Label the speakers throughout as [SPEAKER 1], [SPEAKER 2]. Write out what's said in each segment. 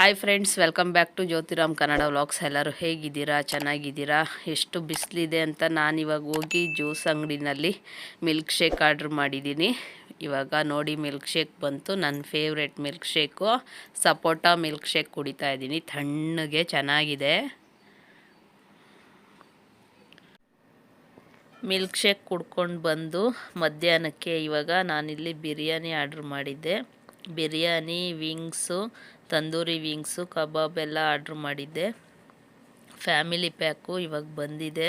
[SPEAKER 1] Hi friends welcome back to Jyothiram Kannada vlogs ಎಲ್ಲರೂ ಹೇಗಿದ್ದೀರಾ? ಚೆನ್ನಾಗಿದ್ದೀರಾ? ಎಷ್ಟು ಬಿಸಿಲಿದೆ ಅಂತ ನಾನಿವಾಗ ಹೋಗಿ ಜ್ಯೂಸ್ ಅಂಗಡಿನಲ್ಲಿ ಮಿಲ್ಕ್ ಶೇಕ್ ಆರ್ಡ್ರ್ ಮಾಡಿದ್ದೀನಿ. ಇವಾಗ ನೋಡಿ ಮಿಲ್ಕ್ ಶೇಕ್ ಬಂತು. ನನ್ನ favourite milk shake sapota milk shake ಕುಡಿತಾ ಇದ್ದೀನಿ. ತಣ್ಣಗೆ ಚೆನ್ನಾಗಿದೆ. ಮಿಲ್ಕ್ ಶೇಕ್ ಕುಡ್ಕೊಂಡು ಬಂದು ಮಧ್ಯಾಹ್ನಕ್ಕೆ ಇವಾಗ ನಾನಿಲ್ಲಿ ಬಿರಿಯಾನಿ ಆರ್ಡ್ರ್ ಮಾಡಿದ್ದೆ. Biryani wings tandoori wings kebab ಎಲ್ಲ ಆರ್ಡ್ರ್ ಮಾಡಿದ್ದೆ. ಫ್ಯಾಮಿಲಿ ಪ್ಯಾಕು ಇವಾಗ ಬಂದಿದೆ.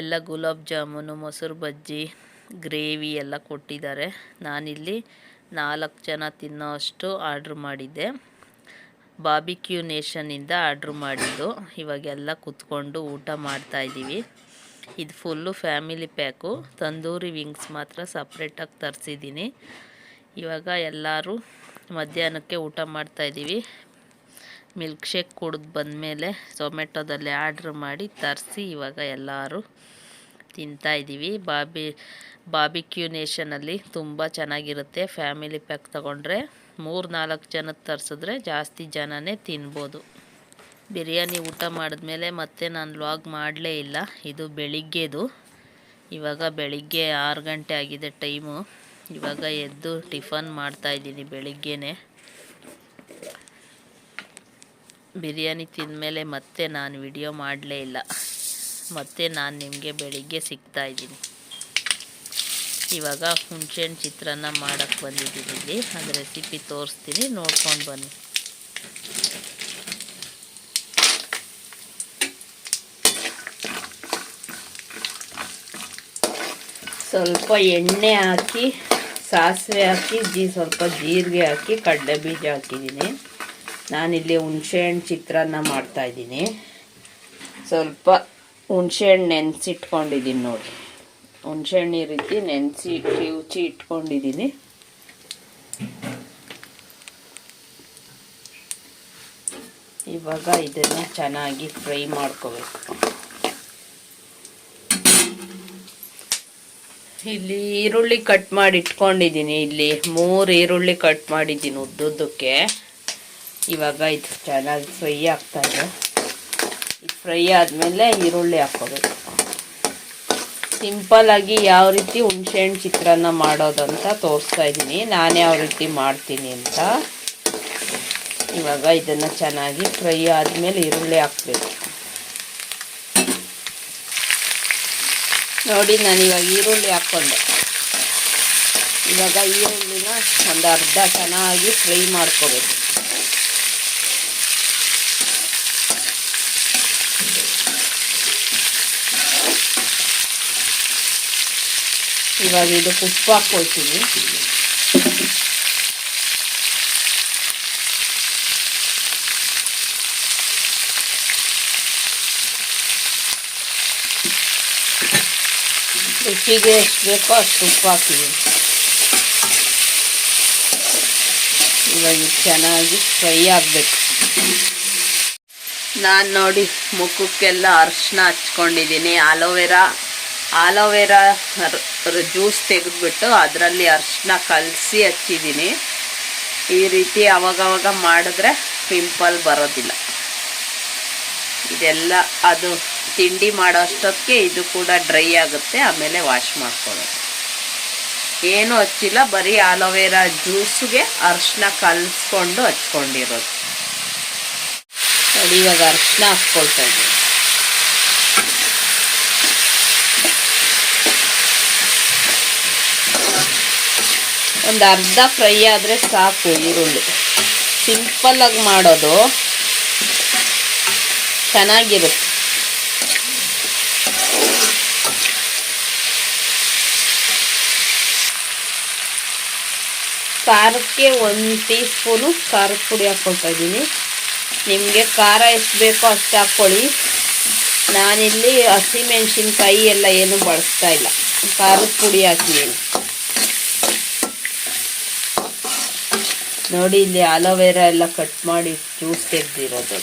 [SPEAKER 1] ಎಲ್ಲ ಗುಲಾಬ್ ಜಾಮೂನು, ಮೊಸರು ಬಜ್ಜಿ ಗ್ರೇವಿ ಎಲ್ಲ ಕೊಟ್ಟಿದ್ದಾರೆ. ನಾನಿಲ್ಲಿ ನಾಲ್ಕು ಜನ ತಿನ್ನೋ ಅಷ್ಟು ಆರ್ಡ್ರ್ ಮಾಡಿದ್ದೆ ಬಾಬಿಕ್ಯೂ ನೇಷನಿಂದ ಆರ್ಡ್ರ್ ಮಾಡಿದ್ದು. ಇವಾಗೆಲ್ಲ ಕುತ್ಕೊಂಡು ಊಟ ಮಾಡ್ತಾಯಿದ್ದೀವಿ ಇದು full family pack tandoori wings ಮಾತ್ರ ಸಪ್ರೇಟಾಗಿ ತರಿಸಿದ್ದೀನಿ. ಇವಾಗ ಎಲ್ಲರೂ ಮಧ್ಯಾಹ್ನಕ್ಕೆ ಊಟ ಮಾಡ್ತಾಯಿದ್ದೀವಿ ಮಿಲ್ಕ್ ಶೇಕ್ ಕುಡಿದು ಬಂದಮೇಲೆ ಝೊಮ್ಯಾಟೊದಲ್ಲಿ ಆರ್ಡ್ರ್ ಮಾಡಿ ತರಿಸಿ ಇವಾಗ ಎಲ್ಲರೂ ತಿಂತಾಯಿದ್ದೀವಿ ಬಾಬಿ ಬಾಬಿಕ್ಯೂ ನೇಷನಲ್ಲಿ ತುಂಬ ಚೆನ್ನಾಗಿರುತ್ತೆ. ಫ್ಯಾಮಿಲಿ ಪ್ಯಾಕ್ ತೊಗೊಂಡ್ರೆ ಮೂರು ನಾಲ್ಕು ಜನದ ತರಿಸಿದ್ರೆ ಜಾಸ್ತಿ ಜನನೇ ತಿನ್ಬೋದು. ಬಿರಿಯಾನಿ ಊಟ ಮಾಡಿದ್ಮೇಲೆ ಮತ್ತೆ ನಾನು ಲಾಗ್ ಮಾಡಲೇ ಇಲ್ಲ. ಇದು ಬೆಳಿಗ್ಗೆದು. ಇವಾಗ ಬೆಳಿಗ್ಗೆ ಆರು ಗಂಟೆ ಆಗಿದೆ ಟೈಮು ಇವಾಗ ಎದ್ದು ಟಿಫನ್ ಮಾಡ್ತಾಯಿದ್ದೀನಿ ಬೆಳಿಗ್ಗೆನೆ. ಬಿರಿಯಾನಿ ತಿಂದಮೇಲೆ ಮತ್ತೆ ನಾನು ವಿಡಿಯೋ ಮಾಡಲೇ ಇಲ್ಲ. ಮತ್ತೆ ನಾನು ನಿಮಗೆ ಬೆಳಿಗ್ಗೆ ಸಿಗ್ತಾಯಿದ್ದೀನಿ ಇವಾಗ ಹುಣಸೆಹಣ್ಣು ಚಿತ್ರಾನ್ನ ಮಾಡೋಕ್ಕೆ ಬಂದಿದ್ದೀನಿ ಇಲ್ಲಿ. ಅದು ರೆಸಿಪಿ ತೋರಿಸ್ತೀನಿ, ನೋಡ್ಕೊಂಡು ಬನ್ನಿ. ಸ್ವಲ್ಪ ಎಣ್ಣೆ ಹಾಕಿ ಸಾಸಿವೆ ಹಾಕಿ, ಜೀ ಸ್ವಲ್ಪ ಜೀರಿಗೆ ಹಾಕಿ ಕಡಲೆ ಬೀಜ ಹಾಕಿದ್ದೀನಿ. ನಾನಿಲ್ಲಿ ಹುಣಸೆಹಣ್ಣು ಚಿತ್ರಾನ್ನ ಮಾಡ್ತಾಯಿದ್ದೀನಿ ಸ್ವಲ್ಪ ಹುಣಸೆಹಣ್ಣು ನೆನೆಸಿಟ್ಕೊಂಡಿದ್ದೀನಿ ನೋಡಿ. ಹುಣಸೆಹಣ್ಣು ಈ ರೀತಿ ನೆನೆಸಿ ಕಿವುಚಿ ಇಟ್ಕೊಂಡಿದ್ದೀನಿ. ಇವಾಗ ಇದನ್ನು ಚೆನ್ನಾಗಿ ಫ್ರೈ ಮಾಡ್ಕೋಬೇಕು. ಇಲ್ಲಿ ಈರುಳ್ಳಿ ಕಟ್ ಮಾಡಿ ಇಟ್ಕೊಂಡಿದ್ದೀನಿ ಇಲ್ಲಿ. ಮೂರು ಈರುಳ್ಳಿ ಕಟ್ ಮಾಡಿದ್ದೀನಿ ಉದ್ದುದ್ದಕ್ಕೆ. ಇವಾಗ ಇದು ಚೆನ್ನಾಗಿ ಫ್ರೈ ಆಗ್ತಾ ಇದೆ. ಇದು ಫ್ರೈ ಆದಮೇಲೆ ಈರುಳ್ಳಿ ಹಾಕ್ಕೋಬೇಕು. ಸಿಂಪಲ್ಲಾಗಿ ಯಾವ ರೀತಿ ಹುಣಸೆಹಣ್ಣು ಚಿತ್ರಾನ್ನ ಮಾಡೋದಂತ ತೋರಿಸ್ತಾ ಇದ್ದೀನಿ. ನಾನೇ ಯಾವ ರೀತಿ ಮಾಡ್ತೀನಿ ಅಂತ. ಇವಾಗ ಇದನ್ನು ಚೆನ್ನಾಗಿ ಫ್ರೈ ಆದಮೇಲೆ ಈರುಳ್ಳಿ ಹಾಕ್ಬೇಕು. ನೋಡಿ, ನಾನು ಇವಾಗ ಈರುಳ್ಳಿ ಹಾಕ್ಕೊಂಡೆ. ಇವಾಗ ಈರುಳ್ಳಿನ ಒಂದು ಅರ್ಧ ಚೆನ್ನಾಗಿ ಫ್ರೈ ಮಾಡ್ಕೋಬೇಕು. ಇವಾಗ ಇದಕ್ಕೆ ಉಪ್ಪು ಹಾಕ್ಕೊಳ್ತೀನಿ. ರುಚಿಗೆ ಎಷ್ಟು ಬೇಕೋ ಅಷ್ಟು ಉಪ್ಪು ಹಾಕಿದ್ದೀನಿ ಇವಾಗ ಚೆನ್ನಾಗಿ ಫ್ರೈ ಆಗಬೇಕು ನಾನು ನೋಡಿ ಮುಖಕ್ಕೆಲ್ಲ ಅರಿಶಿನ ಹಚ್ಕೊಂಡಿದ್ದೀನಿ. ಆಲೋವೆರಾ ಆಲೋವೆರಾ ಜ್ಯೂಸ್ ತೆಗೆದುಬಿಟ್ಟು ಅದರಲ್ಲಿ ಅರಿಶಿನ ಕಲಸಿ ಹಚ್ಚಿದ್ದೀನಿ. ಈ ರೀತಿ ಅವಾಗವಾಗ ಮಾಡಿದ್ರೆ ಪಿಂಪಲ್ ಬರೋದಿಲ್ಲ. ಇದೆಲ್ಲ ಅದು ತಿಂಡಿ ಮಾಡೋ ಅಷ್ಟೊತ್ತಿಗೆ ಇದು ಕೂಡ ಡ್ರೈ ಆಗುತ್ತೆ, ಆಮೇಲೆ ವಾಶ್ ಮಾಡ್ಕೊಳ್ಳೋದು. ಏನು ಹಚ್ಚಿಲ್ಲ, ಬರೀ ಆಲೋವೆರಾ ಜ್ಯೂಸ್ಗೆ ಅರಿಶಿನ ಕಲಿಸ್ಕೊಂಡು ಹಚ್ಕೊಂಡಿರೋದು. ಇವಾಗ ಅರಿಶಿನ ಹಾಕ್ಕೊಳ್ತಾ ಇದ್ದೀನಿ. ಒಂದು ಅರ್ಧ ಫ್ರೈ ಆದರೆ ಸಾಕು ಈರುಳ್ಳಿ. ಸಿಂಪಲ್ಲಾಗಿ ಮಾಡೋದು. ಚೆನ್ನಾಗಿರುತ್ತೆ. ಖಾರಕ್ಕೆ ಒಂದು ಟೀ ಸ್ಪೂನು ಖಾರದ ಪುಡಿ ಹಾಕ್ಕೊಳ್ತಾ ಇದ್ದೀನಿ. ನಿಮಗೆ ಖಾರ ಎಷ್ಟು ಬೇಕೋ ಅಷ್ಟು ಹಾಕ್ಕೊಳ್ಳಿ ನಾನಿಲ್ಲಿ ಹಸಿಮೆಣ್ಸಿನ್ಕಾಯಿ ಎಲ್ಲ ಏನು ಬಳಸ್ತಾ ಇಲ್ಲ. ಖಾರದ ಪುಡಿ ಹಾಕಿದ್ದೀನಿ ನೋಡಿ, ಇಲ್ಲಿ ಆಲೋವೆರಾ ಎಲ್ಲ ಕಟ್ ಮಾಡಿ ಜ್ಯೂಸ್ ತೆಗೆದಿರೋದು.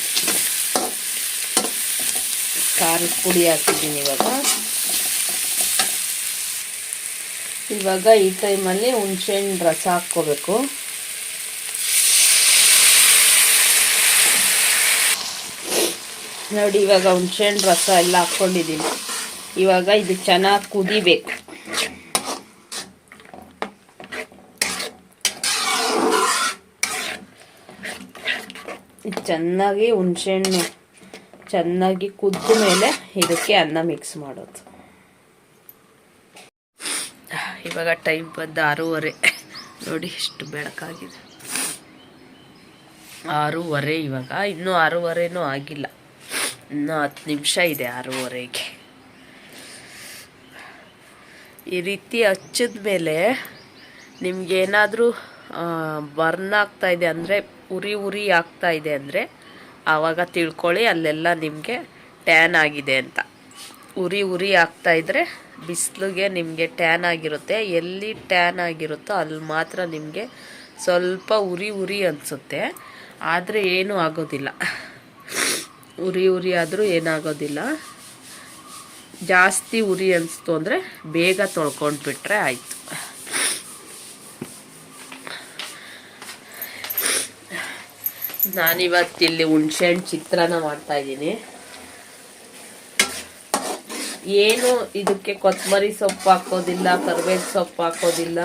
[SPEAKER 1] ಖಾರದ ಪುಡಿ ಹಾಕಿದ್ದೀನಿ ಇವಾಗ. ಇವಾಗ ಈ ಟೈಮಲ್ಲಿ ಹುಣಸೆಹಣ್ಣು ರಸ ಹಾಕ್ಕೋಬೇಕು. ನೋಡಿ ಇವಾಗ ಹುಣ್ಸೆಹಣ್ಣು ರಸ ಎಲ್ಲ ಹಾಕ್ಕೊಂಡಿದ್ದೀನಿ. ಇವಾಗ ಇದು ಚೆನ್ನಾಗಿ ಕುದಿಬೇಕು. ಇದು ಚೆನ್ನಾಗಿ ಹುಣ್ಸೆಹಣ್ಣು ಚೆನ್ನಾಗಿ ಕುದ್ದ ಮೇಲೆ ಇದಕ್ಕೆ ಅನ್ನ ಮಿಕ್ಸ್ ಮಾಡೋದು. ಇವಾಗ ಟೈಮ್ ಬಂದ ಆರೂವರೆ. ನೋಡಿ ಎಷ್ಟು ಬೆಳಕಾಗಿದೆ. ಆರೂವರೆ ಇವಾಗ. ಇನ್ನೂ ಆರೂವರೆನೂ ಆಗಿಲ್ಲ. ಇನ್ನೂ ಹತ್ತು ನಿಮಿಷ ಇದೆ ಆರೂವರೆಗೆ. ಈ ರೀತಿ ಹಚ್ಚಿದ ಮೇಲೆ ನಿಮ್ಗೇನಾದರೂ ಬರ್ನ್ ಆಗ್ತಾ ಇದೆ ಅಂದರೆ, ಉರಿ ಉರಿ ಆಗ್ತಾ ಇದೆ ಅಂದರೆ ಆವಾಗ ತಿಳ್ಕೊಳ್ಳಿ, ಅಲ್ಲೆಲ್ಲ ನಿಮಗೆ ಟ್ಯಾನ್ ಆಗಿದೆ ಅಂತ. ಉರಿ ಉರಿ ಆಗ್ತಾ ಇದ್ದರೆ ಬಿಸಿಲಿಗೆ ನಿಮಗೆ ಟ್ಯಾನ್ ಆಗಿರುತ್ತೆ. ಎಲ್ಲಿ ಟ್ಯಾನ್ ಆಗಿರುತ್ತೋ ಅಲ್ಲಿ ಮಾತ್ರ ನಿಮಗೆ ಸ್ವಲ್ಪ ಉರಿ ಉರಿ ಅನಿಸುತ್ತೆ. ಆದರೆ ಏನೂ ಆಗೋದಿಲ್ಲ. ಉರಿ ಉರಿ ಆದರೂ ಏನಾಗೋದಿಲ್ಲ. ಜಾಸ್ತಿ ಉರಿ ಅನಿಸ್ತು ಅಂದರೆ ಬೇಗ ತೊಳ್ಕೊಂಡು ಬಿಟ್ಟರೆ ಆಯಿತು. ನಾನಿವತ್ತಿಲ್ಲಿ ಹುಣ್ಸೆಹಣ್ಣು ಚಿತ್ರಾನ್ನ ಮಾಡ್ತಾ ಇದ್ದೀನಿ ಏನು ಇದಕ್ಕೆ ಕೊತ್ತಂಬರಿ ಸೊಪ್ಪು ಹಾಕೋದಿಲ್ಲ ಕರ್ಬೇವು ಸೊಪ್ಪು ಹಾಕೋದಿಲ್ಲ.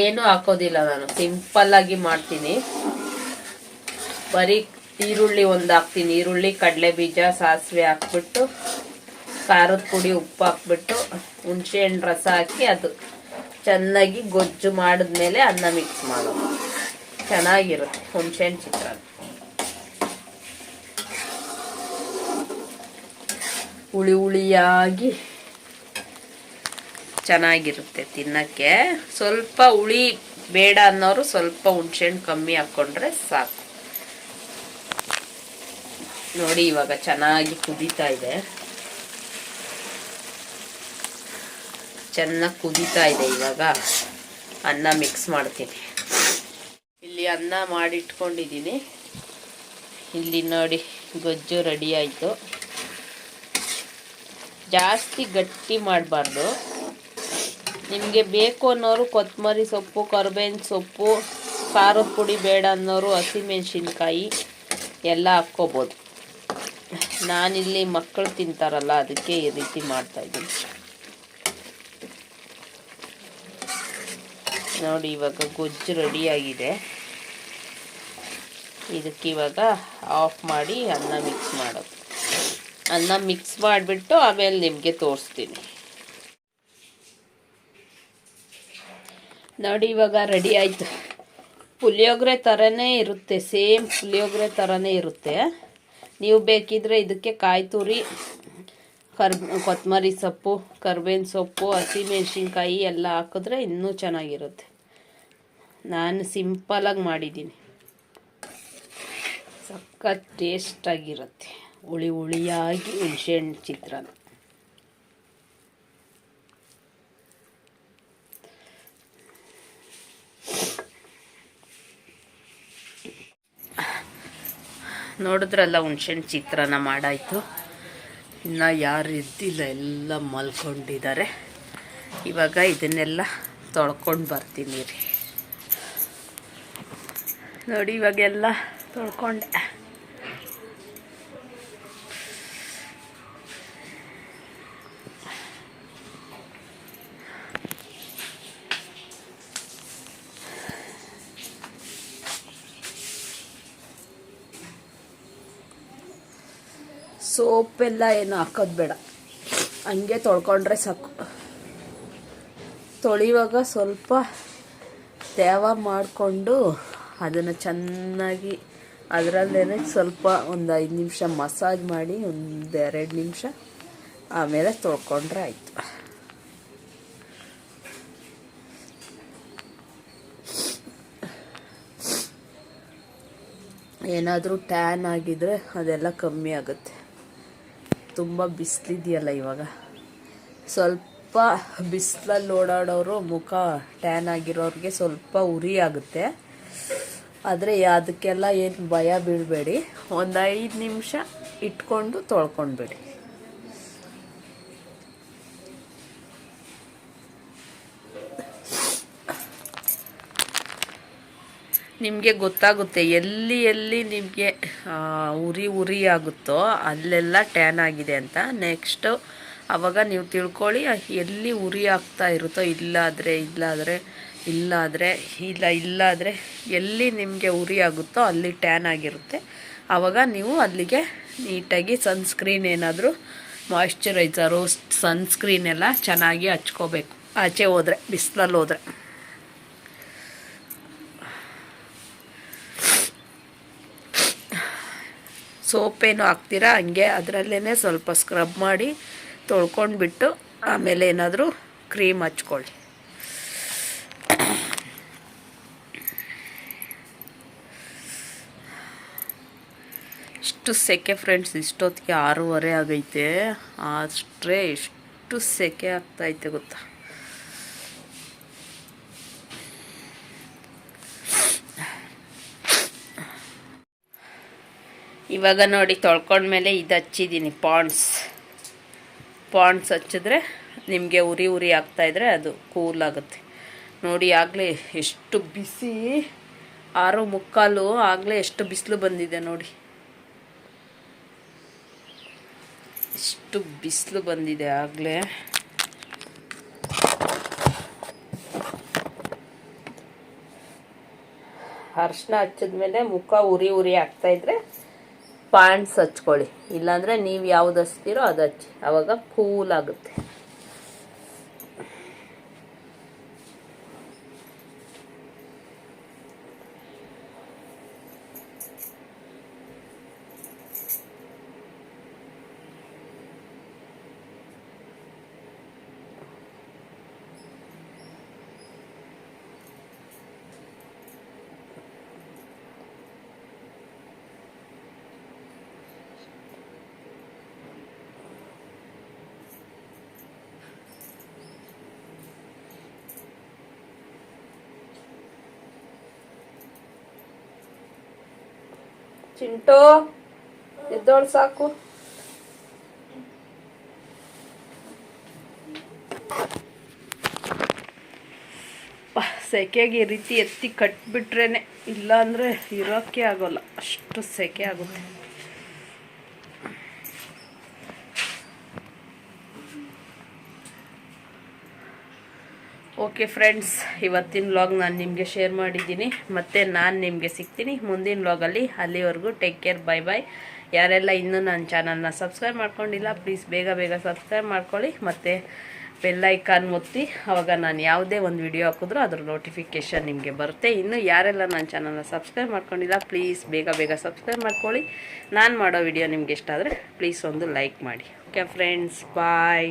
[SPEAKER 1] ಏನು ಹಾಕೋದಿಲ್ಲ ನಾನು, ಸಿಂಪಲ್ ಆಗಿ ಮಾಡ್ತೀನಿ. ಬರೀ ಈರುಳ್ಳಿ ಒಂದು ಹಾಕ್ತೀನಿ, ಈರುಳ್ಳಿ ಕಡಲೆ ಬೀಜ ಸಾಸಿವೆ ಹಾಕ್ಬಿಟ್ಟು, ಖಾರದ ಪುಡಿ, ಉಪ್ಪು ಹಾಕ್ಬಿಟ್ಟು, ಹುಣಸೆಹಣ್ಣು ರಸ ಹಾಕಿ ಅದು ಚೆನ್ನಾಗಿ ಗೊಜ್ಜು ಮಾಡಿದ್ಮೇಲೆ ಅನ್ನ ಮಿಕ್ಸ್ ಮಾಡೋದು. ಚೆನ್ನಾಗಿರುತ್ತೆ. ಹುಣಸೆ ಹಣ್ಣು ಚಿತ್ರಾನ್ನ ಹುಳಿ ಹುಳಿಯಾಗಿ ಚೆನ್ನಾಗಿರುತ್ತೆ ತಿನ್ನಕ್ಕೆ. ಸ್ವಲ್ಪ ಹುಳಿ ಬೇಡ ಅನ್ನೋರು ಸ್ವಲ್ಪ ಹುಣ್ಸೆಹಣ್ಣು ಕಮ್ಮಿ ಹಾಕ್ಕೊಂಡ್ರೆ ಸಾಕು. ನೋಡಿ ಇವಾಗ ಚೆನ್ನಾಗಿ ಕುದೀತಾ ಇದೆ. ಚೆನ್ನಾಗಿ ಕುದೀತಾ ಇದೆ ಇವಾಗ. ಅನ್ನ ಮಿಕ್ಸ್ ಮಾಡ್ತೀನಿ. ಇಲ್ಲಿ ಅನ್ನ ಮಾಡಿಟ್ಕೊಂಡಿದ್ದೀನಿ. ಇಲ್ಲಿ ನೋಡಿ ಗೊಜ್ಜು ರೆಡಿ ಆಯಿತು. ಜಾಸ್ತಿ ಗಟ್ಟಿ ಮಾಡಬಾರ್ದು. ನಿಮಗೆ ಬೇಕು ಅನ್ನೋರು ಕೊತ್ತಂಬರಿ ಸೊಪ್ಪು, ಕರ್ಬೇವಿನ ಸೊಪ್ಪು, ಖಾರದ ಪುಡಿ ಬೇಡ ಅನ್ನೋರು ಹಸಿಮೆಣ್ಸಿನ್ಕಾಯಿ ಎಲ್ಲ ಹಾಕ್ಕೋಬೋದು. ನಾನಿಲ್ಲಿ ಮಕ್ಕಳು ತಿಂತಾರಲ್ಲ, ಅದಕ್ಕೆ ಈ ರೀತಿ ಮಾಡ್ತಾಯಿದ್ದೀನಿ ನೋಡಿ ಇವಾಗ ಗೊಜ್ಜು ರೆಡಿಯಾಗಿದೆ ಇದಕ್ಕೆ ಇವಾಗ ಆಫ್ ಮಾಡಿ ಅನ್ನ ಮಿಕ್ಸ್ ಮಾಡೋದು. ಅನ್ನ ಮಿಕ್ಸ್ ಮಾಡಿಬಿಟ್ಟು ಆಮೇಲೆ ನಿಮಗೆ ತೋರಿಸ್ತೀನಿ. ನೋಡಿ ಇವಾಗ ರೆಡಿ ಆಯಿತು. ಪುಳಿಯೋಗರೆ ಥರನೇ ಇರುತ್ತೆ ಸೇಮ್ ಪುಳಿಯೋಗರೆ ಥರನೇ ಇರುತ್ತೆ. ನೀವು ಬೇಕಿದ್ರೆ ಇದಕ್ಕೆ ಕಾಯಿ ತುರಿ, ಕರ್ ಕೊತ್ತಂಬರಿ ಸೊಪ್ಪು, ಕರ್ಬೇವಿನ ಸೊಪ್ಪು ಹಸಿಮೆಣ್ಸಿನ್ಕಾಯಿ ಎಲ್ಲ ಹಾಕಿದ್ರೆ ಇನ್ನೂ ಚೆನ್ನಾಗಿರುತ್ತೆ. ನಾನು ಸಿಂಪಲಾಗಿ ಮಾಡಿದ್ದೀನಿ. ಸಖತ್ ಟೇಸ್ಟಾಗಿರುತ್ತೆ ಹುಳಿ ಹುಳಿಯಾಗಿ ಹುಣಸೆಹಣ್ಣು ಚಿತ್ರಾನ್ನ. ನೋಡಿದ್ರಲ್ಲ ಹುಣ್ಸೆಹಣ್ಣು ಚಿತ್ರಾನ್ನ ಮಾಡಾಯಿತು. ಇನ್ನು ಯಾರು ಇದ್ದಿಲ್ಲ, ಎಲ್ಲ ಮಲ್ಕೊಂಡಿದ್ದಾರೆ. ಇವಾಗ ಇದನ್ನೆಲ್ಲ ತೊಳ್ಕೊಂಡು ಬರ್ತೀನಿ ರೀ. ನೋಡಿ ಇವಾಗೆಲ್ಲ ತೊಳ್ಕೊಂಡೆ. ಸೋಪೆಲ್ಲ ಏನು ಹಾಕೋದು ಬೇಡ. ಹಂಗೆ ತೊಳ್ಕೊಂಡ್ರೆ ಸಾಕು. ತೊಳೆಯುವಾಗ ಸ್ವಲ್ಪ ತೇವ ಮಾಡಿಕೊಂಡು ಅದನ್ನು ಚೆನ್ನಾಗಿ ಅದರಲ್ಲೇ ಸ್ವಲ್ಪ ಒಂದು ಐದು ನಿಮಿಷ ಮಸಾಜ್ ಮಾಡಿ, ಒಂದು ಎರಡು ನಿಮಿಷ ಆಮೇಲೆ ತೊಳ್ಕೊಂಡ್ರೆ ಆಯಿತು. ಏನಾದರೂ ಟ್ಯಾನ್ ಆಗಿದ್ರೆ ಅದೆಲ್ಲ ಕಮ್ಮಿ ಆಗುತ್ತೆ. ತುಂಬ ಬಿಸಿಲಿದೆಯಲ್ಲ ಇವಾಗ. ಸ್ವಲ್ಪ ಬಿಸಿಲಲ್ಲಿ ಓಡಾಡೋರು ಮುಖ ಟ್ಯಾನ್ ಆಗಿರೋರಿಗೆ ಸ್ವಲ್ಪ ಉರಿ ಆಗುತ್ತೆ. ಆದರೆ ಅದಕ್ಕೆಲ್ಲ ಏನು ಭಯ ಬೀಳಬೇಡಿ. ಒಂದು ಐದು ನಿಮಿಷ ಇಟ್ಕೊಂಡು ತೊಳ್ಕೊಂಡ್ಬಿಡಿ. ನಿಮಗೆ ಗೊತ್ತಾಗುತ್ತೆ ಎಲ್ಲಿ ಎಲ್ಲಿ ನಿಮಗೆ ಉರಿ ಉರಿ ಆಗುತ್ತೋ ಅಲ್ಲೆಲ್ಲ ಟ್ಯಾನ್ ಆಗಿದೆ ಅಂತ. ನೆಕ್ಸ್ಟು ಆವಾಗ ನೀವು ತಿಳ್ಕೊಳ್ಳಿ, ಎಲ್ಲಿ ಉರಿ ಆಗ್ತಾ ಇರುತ್ತೋ, ಇಲ್ಲಾದರೆ ಇಲ್ಲಾದರೆ ಇಲ್ಲಾದರೆ, ಇಲ್ಲ, ಇಲ್ಲಾದರೆ ಎಲ್ಲಿ ನಿಮಗೆ ಉರಿ ಆಗುತ್ತೋ ಅಲ್ಲಿ ಟ್ಯಾನ್ ಆಗಿರುತ್ತೆ. ಆವಾಗ ನೀವು ಅಲ್ಲಿಗೆ ನೀಟಾಗಿ ಸನ್ಸ್ಕ್ರೀನ್ ಏನಾದರೂ ಮಾಯ್ಶ್ಚರೈಸರು ಸನ್ಸ್ಕ್ರೀನ್ ಎಲ್ಲ ಚೆನ್ನಾಗಿ ಹಚ್ಕೋಬೇಕು. ಆಚೆ ಹೋದರೆ, ಬಿಸಿಲಲ್ಲಿ ಹೋದರೆ. ಸೋಪೇನು ಹಾಕ್ತೀರಾ, ಹಂಗೆ ಅದರಲ್ಲೇ ಸ್ವಲ್ಪ ಸ್ಕ್ರಬ್ ಮಾಡಿ ತೊಳ್ಕೊಂಡ್ಬಿಟ್ಟು ಆಮೇಲೆ ಏನಾದರೂ ಕ್ರೀಮ್ ಹಚ್ಕೊಳ್ಳಿ. ಇಷ್ಟು ಸೆಕೆ ಫ್ರೆಂಡ್ಸ್ ಇಷ್ಟೊತ್ತಿಗೆ ಆರೂವರೆ ಆಗೈತೆ. ಅಷ್ಟೇ ಎಷ್ಟು ಸೆಕೆ ಆಗ್ತೈತೆ ಗೊತ್ತಾ? ಇವಾಗ ನೋಡಿ ತೊಳ್ಕೊಂಡ್ಮೇಲೆ ಇದು ಹಚ್ಚಿದ್ದೀನಿ ಪಾಂಡ್ಸ್. ಪಾಂಡ್ಸ್ ಹಚ್ಚಿದ್ರೆ ನಿಮಗೆ ಉರಿ ಉರಿ ಆಗ್ತಾಯಿದ್ರೆ ಅದು ಕೂಲ್ ಆಗುತ್ತೆ. ನೋಡಿ, ಆಗಲೇ ಎಷ್ಟು ಬಿಸಿ. ಆರು ಮುಕ್ಕಾಲು ಆಗಲೇ ಎಷ್ಟು ಬಿಸಿಲು ಬಂದಿದೆ ನೋಡಿ. ಎಷ್ಟು ಬಿಸಿಲು ಬಂದಿದೆ ಆಗಲೇ. ಅರ್ಶಿನ ಹಚ್ಚಿದ್ಮೇಲೆ ಮುಖ ಉರಿ ಉರಿ ಆಗ್ತಾಯಿದ್ರೆ ಪಾಂಡ್ಸ್ ಹಚ್ಕೊಳ್ಳಿ. ಇಲ್ಲಾಂದರೆ ನೀವು ಯಾವ್ದು ಹಚ್ತೀರೋ ಅದು ಹಚ್ಚಿ. ಅವಾಗ ಕೂಲ್ ಆಗುತ್ತೆ. ಚಿಂಟು ಎದ್ದೋಳು ಸಾಕು. ಸೆಕೆಗೆ ಈ ರೀತಿ ಎತ್ತಿ ಕಟ್ಬಿಟ್ರೇನೆ ಇಲ್ಲಾಂದರೆ ಇರೋಕ್ಕೆ ಆಗೋಲ್ಲ. ಅಷ್ಟು ಸೆಕೆ ಆಗುತ್ತೆ. ಓಕೆ ಫ್ರೆಂಡ್ಸ್ ಇವತ್ತಿನ ವ್ಲಾಗ್ ನಾನು ನಿಮಗೆ ಶೇರ್ ಮಾಡಿದ್ದೀನಿ. ಮತ್ತು ನಾನು ನಿಮಗೆ ಸಿಗ್ತೀನಿ ಮುಂದಿನ ವ್ಲಾಗಲ್ಲಿ ಅಲ್ಲಿವರೆಗೂ ಟೇಕ್ ಕೇರ್ ಬೈ ಬಾಯ್ ಯಾರೆಲ್ಲ ಇನ್ನೂ ನನ್ನ ಚಾನಲ್ನ ಸಬ್ಸ್ಕ್ರೈಬ್ ಮಾಡ್ಕೊಂಡಿಲ್ಲ ಪ್ಲೀಸ್ ಬೇಗ ಬೇಗ ಸಬ್ಸ್ಕ್ರೈಬ್ ಮಾಡ್ಕೊಳ್ಳಿ. ಮತ್ತು ಬೆಲ್ಲೈಕಾನ್ ಒತ್ತಿ. ಅವಾಗ ನಾನು ಯಾವುದೇ ಒಂದು ವಿಡಿಯೋ ಹಾಕಿದ್ರೂ ಅದ್ರ ನೋಟಿಫಿಕೇಷನ್ ನಿಮಗೆ ಬರುತ್ತೆ. ಇನ್ನು ಯಾರೆಲ್ಲ ನನ್ನ ಚಾನಲ್ನ ಸಬ್ಸ್ಕ್ರೈಬ್ ಮಾಡ್ಕೊಂಡಿಲ್ಲ ಪ್ಲೀಸ್ ಬೇಗ ಬೇಗ ಸಬ್ಸ್ಕ್ರೈಬ್ ಮಾಡ್ಕೊಳ್ಳಿ. ನಾನು ಮಾಡೋ ವಿಡಿಯೋ ನಿಮಗೆ ಇಷ್ಟ ಆದರೆ ಪ್ಲೀಸ್ ಒಂದು ಲೈಕ್ ಮಾಡಿ. Okay friends bye